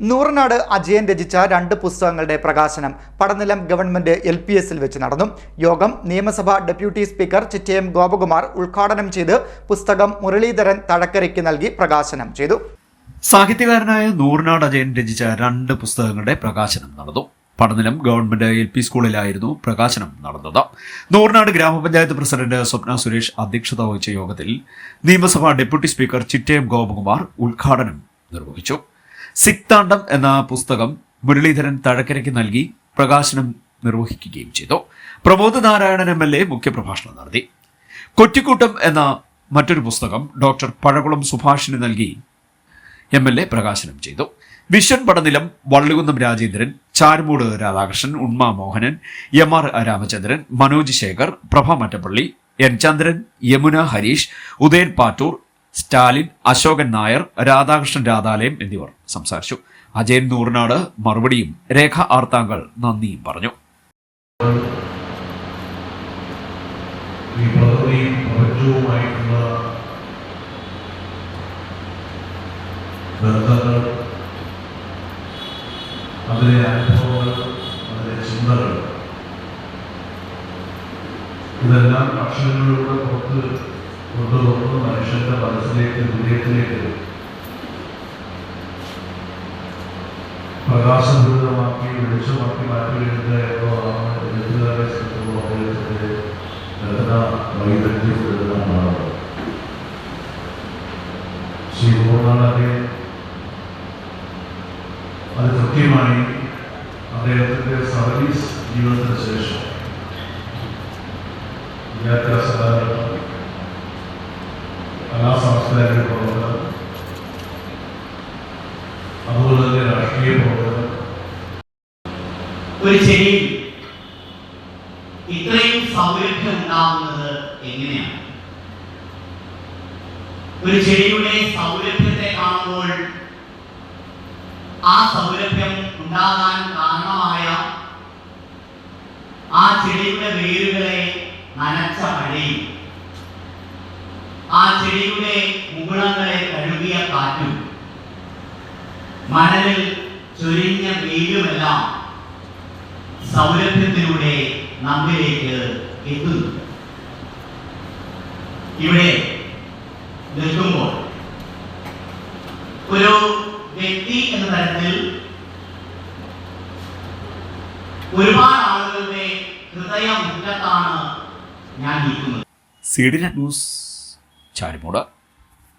നൂറനാട് അജയൻ രചിച്ച രണ്ട് പുസ്തകങ്ങളുടെ പ്രകാശനം പടനിലം ഗവൺമെന്റ് എൽ പി എസിൽ വെച്ച് നടന്നു. യോഗം നിയമസഭാ ഡെപ്യൂട്ടി സ്പീക്കർ ചിറ്റയം ഗോപകുമാർ ഉദ്ഘാടനം ചെയ്ത് പുസ്തകം മുരളീധരൻ തഴക്കരയ്ക്ക് നൽകി പ്രകാശനം ചെയ്തു. സാഹിത്യകാരനായ നൂറിനാട് അജയൻ രചിച്ച രണ്ട് പുസ്തകങ്ങളുടെ പ്രകാശനം നടന്നു. പടനിലം ഗവൺമെന്റ് എൽ പി സ്കൂളിലായിരുന്നു പ്രകാശനം നടന്നത്. നൂറിനാട് ഗ്രാമപഞ്ചായത്ത് പ്രസിഡന്റ് സ്വപ്ന സുരേഷ് അധ്യക്ഷത വഹിച്ച യോഗത്തിൽ നിയമസഭാ ഡെപ്യൂട്ടി സ്പീക്കർ ചിറ്റയം ഗോപകുമാർ ഉദ്ഘാടനം നിർവഹിച്ചു. സിക്താണ്ഡം എന്ന പുസ്തകം മുരളീധരൻ തഴക്കരയ്ക്ക് നൽകി പ്രകാശനം നിർവഹിക്കുകയും ചെയ്തു. Pramod Narayanan M L A മുഖ്യപ്രഭാഷണം നടത്തി. കൊറ്റിക്കൂട്ടം എന്ന മറ്റൊരു പുസ്തകം ഡോക്ടർ പഴകുളം സുഭാഷിന് നൽകി എം എൽ എ പ്രകാശനം ചെയ്തു. Vision Padanilam Vallikunnam Rajendran Charummoodu Radhakrishnan Unma Mohanan M R Ramachandran Manoj Sekhar Prabha Mattappally N Chandran Yamuna Harish Udayan Pattoor Stalin Ashokan Nair Radhakrishnan Radhalayam എന്നിവർ സംസാരിച്ചു. അജയൻ നൂറിനാട് മറുപടിയും രേഖ ആർത്താങ്കൾ നന്ദിയും പറഞ്ഞു. ഇതെല്ലാം അക്ഷരങ്ങളിലൂടെ പുറത്ത് കൊണ്ടുവന്ന് മനുഷ്യന്റെ മനസ്സിലേക്ക് ഹൃദയത്തിലേക്ക് പ്രകാശഭൂതമാക്കി വെളിച്ചമാക്കി മാറ്റുകയുണ്ട് എന്നതാണ് എഴുത്തുകാരെ സംബന്ധിച്ചുള്ള അദ്ദേഹത്തിന്റെ രചന വൈദഗ്ധ്യം എഴുതാനാണ് ശ്രീ പൂർണാളെ അത് കൃത്യമായി അദ്ദേഹത്തിന്റെ സർവീസ് ജീവിതത്തിന് ശേഷം. യാത്രാ കലാസാംസ്കാരിക പ്രവർത്തനം. അതുപോലെ തന്നെ രാഷ്ട്രീയ പ്രവർത്തനം. ഒരു ചെടിയിൽ ഇത്രയും സൗരഭ്യം ഉണ്ടാകുന്നത് എങ്ങനെയാണ്? ഒരു ചെടിയുടെ സൗരഭ്യത്തെ കാണുമ്പോൾ ആ സൗരഭ്യം ഉണ്ടാകാൻ കാരണമായ ആ ചെടിയുടെ വേരുകളെ നനച്ച മഴയും ചെടിയുടെ മുകുളങ്ങളെ കഴുകിയ കാറ്റും മണലിൽ ചൊരിഞ്ഞ വെയിലുമെല്ലാം സൗരഭ്യത്തിലൂടെ നമ്മിലേക്ക് എത്തുന്നു. ഇവിടെ നിൽക്കുമ്പോൾ ഒരു വ്യക്തി എന്ന തരത്തിൽ ഒരുപാട് ആളുകളുടെ ഹൃദയമുറ്റത്താണ് ഞാൻ നിൽക്കുന്നത്. C news. ചാരിമൂട്.